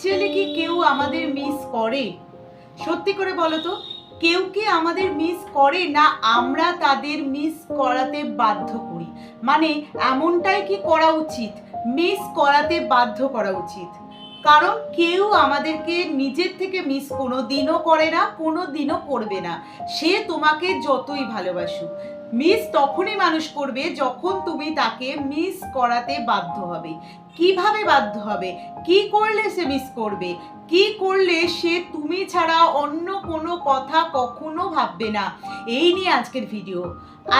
Actually কি কেউ আমাদের মিস করে? সত্যি করে বলো তো, কেউ কি আমাদের মিস করে না আমরা তাদের মিস করাতে বাধ্য করি? মানে এমনটাই কি করা উচিত? মিস করাতে বাধ্য করা উচিত। কারণ কেউ আমাদেরকে নিজের থেকে মিস কোনো দিনও করে না কোনো দিনও করবে না। সে তোমাকে যতই ভালোবাসুক। মিস তখনই মানুষ করবে যখন তুমি তাকে মিস করাতে বাধ্য হবে। কীভাবে বাধ্য হবে? কি করলে সে মিস করবে? কি করলে সে তুমি ছাড়া অন্য কোনো কথা কখনো ভাববে না? এই নিয়ে আজকের ভিডিও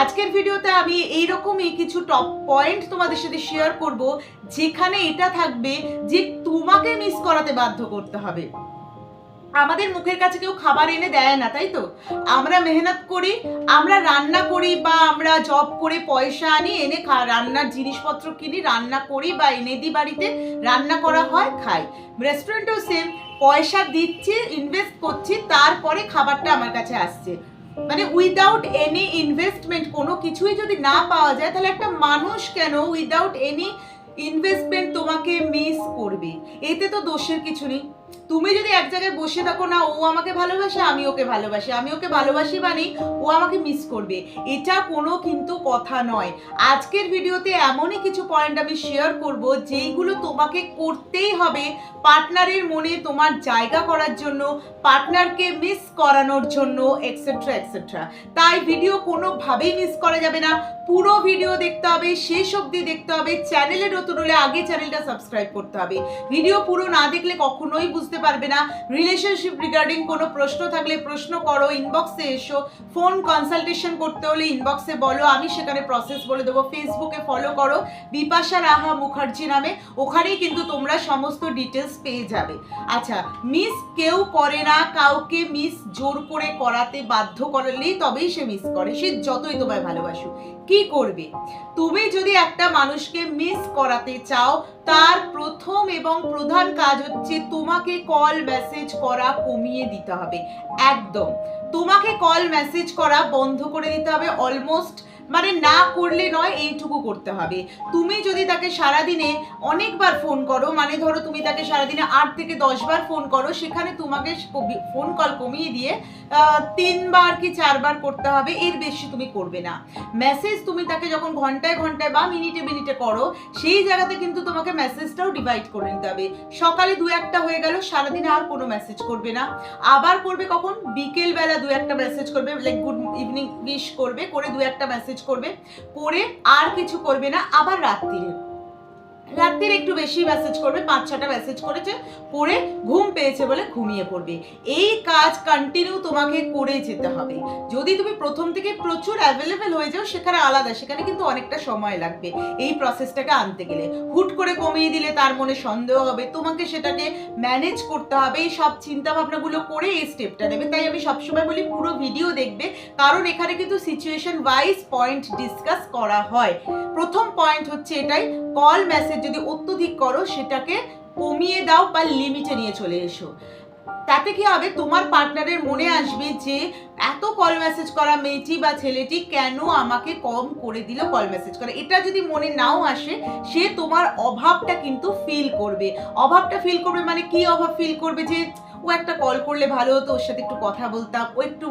আজকের ভিডিওতে আমি এইরকমই কিছু টপ পয়েন্ট তোমাদের সাথে শেয়ার করব, যেখানে এটা থাকবে যে তোমাকে মিস করাতে বাধ্য করতে হবে। আমাদের মুখের কাছে কেউ খাবার এনে দেয় না, তাই তো? আমরা মেহনত করি, আমরা রান্না করি বা আমরা জব করে পয়সা আনি, এনে রান্নার জিনিসপত্র কিনি, রান্না করি বা এনে দিই বাড়িতে, রান্না করা হয়, খাই। রেস্টুরেন্টেও সেম পয়সা দিচ্ছি ইনভেস্ট করছি, তারপরে খাবারটা আমার কাছে আসছে। মানে উইদাউট এনি ইনভেস্টমেন্ট কোনো কিছুই যদি না পাওয়া যায়, তাহলে একটা মানুষ কেন উইদাউট এনি ইনভেস্টমেন্ট তোমাকে মিস করবে? এতে তো দোষের কিছু নেই। তুমি যদি এক জায়গায় বসে থাকো না, ও আমাকে ভালোবাসে, আমি ওকে ভালোবাসি। আমি ওকে ভালোবাসি মানে ও আমাকে মিস করবে। এটা কোনো কিন্তু কথা নয়। আজকের ভিডিওতে এমনই কিছু পয়েন্ট আমি শেয়ার করব, যেইগুলো তোমাকে করতেই হবে পার্টনারের মনে তোমার জায়গা করার জন্য পার্টনারকে মিস করানোর জন্য এক্সেট্রা এক্সেট্রা তাই ভিডিও কোনোভাবেই মিস করা যাবে না। পুরো ভিডিও দেখতে হবে, শেষ অবধি দেখতে হবে চ্যানেলে নতুন হলে আগে চ্যানেলটা সাবস্ক্রাইব করতে হবে। ভিডিও পুরো না দেখলে কখনোই বুঝতে পারবে না। রিলেশনশিপ রিগার্ডিং কোনো প্রশ্ন থাকলে প্রশ্ন করো ইনবক্সে এসো। ফোন কনসালটেশন করতে হলে ইনবক্সে বলো, আমি সেখানে প্রসেস বলে দেবো। ফেসবুকে ফলো করো, বিপাশা রাহা মুখার্জি নামে। ওখানেই কিন্তু তোমরা সমস্ত ডিটেলস পেয়ে যাবে। আচ্ছা মিস কেউ করে না, কাউকে মিস জোর করে করাতে বাধ্য করলেই তবেই সে মিস করে। সে যতই তোমায় ভালোবাসুক। কি করবে? তুমি যদি একটা মানুষকে মিস করাতে চাও তার প্রথম এবং প্রধান কাজ হচ্ছে তোমাকে কল মেসেজ করা কমিয়ে দিতে হবে। একদম। তোমাকে কল মেসেজ করা বন্ধ করে দিতে হবে। অলমোস্ট মানে না করলে নয়, এইটুকু করতে হবে। তুমি যদি তাকে সারাদিনে অনেকবার ফোন করো মানে ধরো তুমি তাকে সারাদিনে আট থেকে দশ বার ফোন করো, সেখানে তোমাকে ফোন কল কমিয়ে দিয়ে তিনবার কি চারবার করতে হবে, এর বেশি তুমি করবে না। মেসেজ তুমি তাকে যখন ঘন্টায় ঘন্টায় বা মিনিটে মিনিটে করো, সেই জায়গাতে কিন্তু তোমাকে মেসেজটাও ডিভাইড করে নিতে হবে। সকালে দু একটা হয়ে গেল, সারাদিনে আর কোনো মেসেজ করবে না। আবার করবে কখন? বিকেল বেলা দু একটা মেসেজ করবে লাইক গুড ইভিনিং উইশ করবে, করে দু একটা মেসেজ করবে করে আর কিছু করবে না আবার রাত্রিরে রাত্রির একটু বেশি মেসেজ করবে, পাঁচ ছটা মেসেজ করেছে করে ঘুম পেয়েছে বলে ঘুমিয়ে পড়বে। এই কাজ কন্টিনিউ তোমাকে করে যেতে হবে। যদি তুমি প্রথম থেকে প্রচুর অ্যাভেলেবেল হয়ে যাও, সেখানে আলাদা, সেখানে কিন্তু অনেকটা সময় লাগবে এই প্রসেসটাকে আনতে গেলে। হুট করে কমিয়ে দিলে তার মনে সন্দেহ হবে, তোমাকে সেটাকে ম্যানেজ করতে হবে, এই সব চিন্তা ভাবনাগুলো করে এই স্টেপটা নেবে। তাই আমি সবসময় বলি, পুরো ভিডিও দেখবে, কারণ এখানে কিন্তু সিচুয়েশন ওয়াইজ পয়েন্ট ডিসকাস করা হয়। প্রথম পয়েন্ট হচ্ছে এটাই কল মেসেজ যদি অত্যধিক করো, সেটাকে কমিয়ে দাও বা লিমিটে নিয়ে চলে এসো। তাতে কি হবে? তোমার পার্টনারের মনে আসবে যে, এত কল মেসেজ করা মেয়েটি বা ছেলেটি কেন আমাকে কম করে দিল কল মেসেজ করা? এটা যদি মনে নাও আসে, সে তোমার অভাবটা কিন্তু ফিল করবে। অভাবটা ফিল করবে মানে কি অভাব ফিল করবে? যে ও একটা কল করলে ভালো হতো, ওর সাথে একটু কথা বলতাম, ও একটু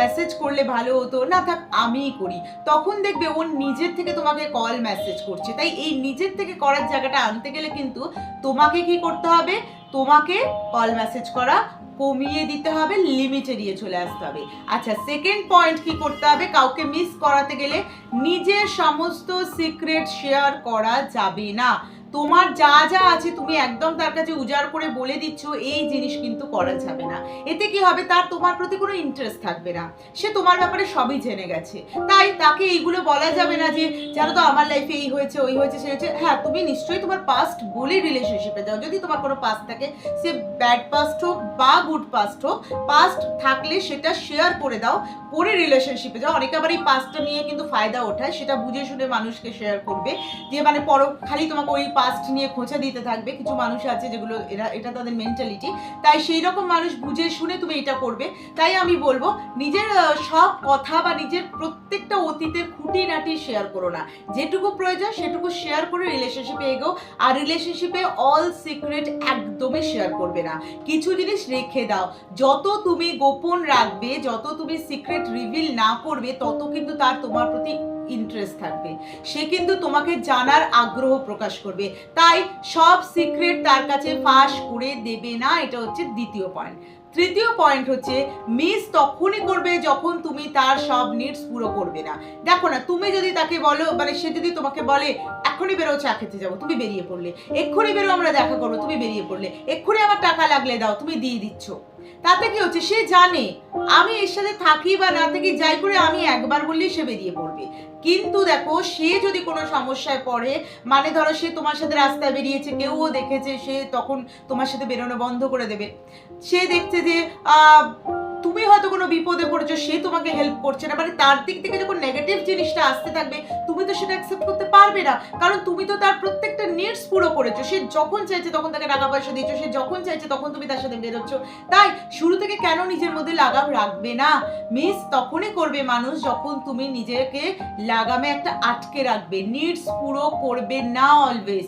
মেসেজ করলে ভালো হতো। না থাক, আমিই করি। তখন দেখবে ও নিজের থেকে তোমাকে কল মেসেজ করছে। তাই এই নিজের থেকে করার জায়গাটা আনতে গেলে কিন্তু তোমাকে কি করতে হবে? তোমাকে কল মেসেজ করা কমিয়ে দিতে হবে লিমিটে দিয়ে চলে আসতে হবে। আচ্ছা সেকেন্ড পয়েন্ট কি করতে হবে? কাউকে মিস করাতে গেলে নিজের সমস্ত সিক্রেট শেয়ার করা যাবে না। তোমার যা যা আছে তুমি একদম তার কাছে উজাড় করে বলে দিচ্ছ, এই জিনিস কিন্তু করা যাবে না। এতে কি হবে? তার তোমার প্রতি কোনো ইন্টারেস্ট থাকবে না। সে তোমার ব্যাপারে সবই জেনে গেছে। তাই তাকে এইগুলো বলা যাবে না যে, জানো তো, আমার লাইফে এই হয়েছে, ওই হয়েছে, সে হয়েছে। হ্যাঁ তুমি নিশ্চয়ই তোমার পাস্ট বলে রিলেশনশিপে যাও। যদি তোমার কোনো পাস্ট থাকে, সে ব্যাড পাস্ট হোক বা গুড পাস্ট হোক পাস্ট থাকলে সেটা শেয়ার করে দাও, করে রিলেশনশিপে যাও। অনেকে আবার এই পাস্টটা নিয়ে কিন্তু ফায়দা ওঠায়, সেটা বুঝে শুনে মানুষকে শেয়ার করবে। যে মানে পর, খালি তোমাকে ওই পাস্ট নিয়ে খোঁচা দিতে থাকবে, কিছু মানুষ আছে যেগুলো এরা, এটা তাদের মেন্টালিটি তাই সেই রকম মানুষ বুঝে শুনে তুমি এটা করবে। তাই আমি বলব, নিজের সব কথা বা নিজের প্রত্যেকটা অতীতের খুঁটিনাটি শেয়ার করো না। যেটুকু প্রয়োজন সেটুকু শেয়ার করে রিলেশনশিপে এগো আর রিলেশনশিপে অল সিক্রেট একদমই শেয়ার করবে না। কিছু জিনিস রেখে দাও। যত তুমি গোপন রাখবে, যত তুমি সিক্রেট রিভিল না করবে, তত কিন্তু তার তোমার প্রতি ইন্টারেস্ট থাকবে। সে কিন্তু তোমাকে জানার আগ্রহ প্রকাশ করবে। তাই সব সিক্রেট তার কাছে ফাঁস করে দেবে না, এটা হচ্ছে দ্বিতীয় পয়েন্ট তৃতীয় পয়েন্ট হচ্ছে মিস তখনই করবে যখন তুমি তার সব নিডস পুরো করবে না। দেখো না, তুমি যদি তাকে বলো মানে সে যদি তোমাকে বলে, এক্ষুনি বেরো, চা খেতে যাব, তুমি বেরিয়ে পড়লে। এক্ষুনি বেরো, আমরা দেখা করব, তুমি বেরিয়ে পড়লে। এক্ষুনি আমার টাকা লাগলে দাও, তুমি দিয়ে দিচ্ছ। তাতে কি হচ্ছে, সে জানে আমি এর সাথে থাকি বা না থাকি, যাই করে আমি একবার বললেই সে বেরিয়ে পড়বে। কিন্তু দেখো, সে যদি কোনো সমস্যায় পড়ে মানে ধরো সে তোমার সাথে রাস্তায় বেরিয়েছে কেউ দেখেছে, সে তখন তোমার সাথে বেরোনো বন্ধ করে দেবে। সে দেখছে যে তুমি হয়তো কোনো বিপদে পড়েছো, সে তোমাকে হেল্প করছে না। মানে তার দিক থেকে যখন নেগেটিভ জিনিসটা আসতে থাকবে, তুমি তো সেটা অ্যাকসেপ্ট করতে পারবে না। কারণ তুমি তো তার প্রত্যেকটা নিডস পুরো করেছ। সে যখন চাইছে তখন তাকে টাকা পয়সা দিয়েছ, সে যখন চাইছে তখন তুমি তার সাথে বেরোচ্ছ। তাই শুরু থেকে কেন নিজের মধ্যে লাগাম রাখবে না? মিস তখনই করবে মানুষ যখন তুমি নিজেকে লাগামে একটা আটকে রাখবে। নিডস পুরো করবে না অলওয়েজ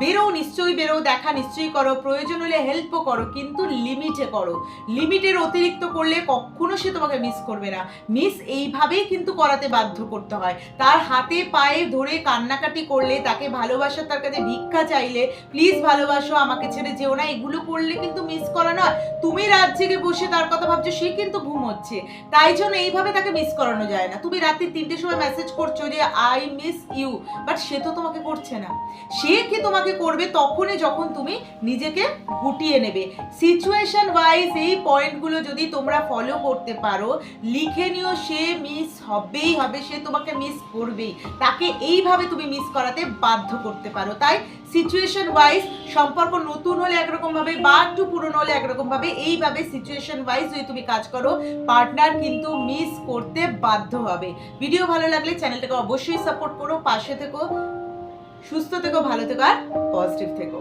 বেরো, নিশ্চয়ই বেরো, দেখা নিশ্চয়ই করো, প্রয়োজন হলে হেল্পও করো, কিন্তু লিমিটে করো। লিমিটের অতিরিক্ত করলে কখনো সে তোমাকে মিস করবে না। মিস এইভাবেই কিন্তু করাতে বাধ্য করতে হয়। তার হাতে পায়ে ধরে কান্নাকাটি করলে, তাকে ভালোবাসা তার কাছে ভিক্ষা চাইলে প্লিজ ভালোবাসো, আমাকে ছেড়ে যেও না। এগুলো করলে কিন্তু মিস করা নয়। তুমি রাত জেগে বসে তার কথা ভাবছ, সে কিন্তু ঘুমোচ্ছে তাই জন্য এইভাবে তাকে মিস করানো যায় না। তুমি রাত্রি তিনটের সময় মেসেজ করছ যে আই মিস ইউ বাট সে তো তোমাকে করছে না। সে কি তোমাকে করবে তখনই যখন তুমি নিজেকে গুটিয়ে নেবে। সিচুয়েশন ওয়াইজ এই পয়েন্টগুলো যদি তোমরা ফলো করতে পারো, লিখে নিও সে মিস হবেই হবে, সে তোমাকে মিস করবেই। তাকে এইভাবে তুমি মিস করাতে বাধ্য করতে পারো। তাই সিচুয়েশন ওয়াইজ সম্পর্ক নতুন হলে একরকম ভাবে, বা একটু পুরনো হলে একরকম ভাবে, এইভাবে সিচুয়েশন ওয়াইজ যদি তুমি কাজ করো পার্টনার কিন্তু মিস করতে বাধ্য হবে। ভিডিও ভালো লাগলে চ্যানেলটাকে অবশ্যই সাপোর্ট করো, পাশে থেকো। সুস্থ থেকো ভালো থেকো আর পজিটিভ থেকো।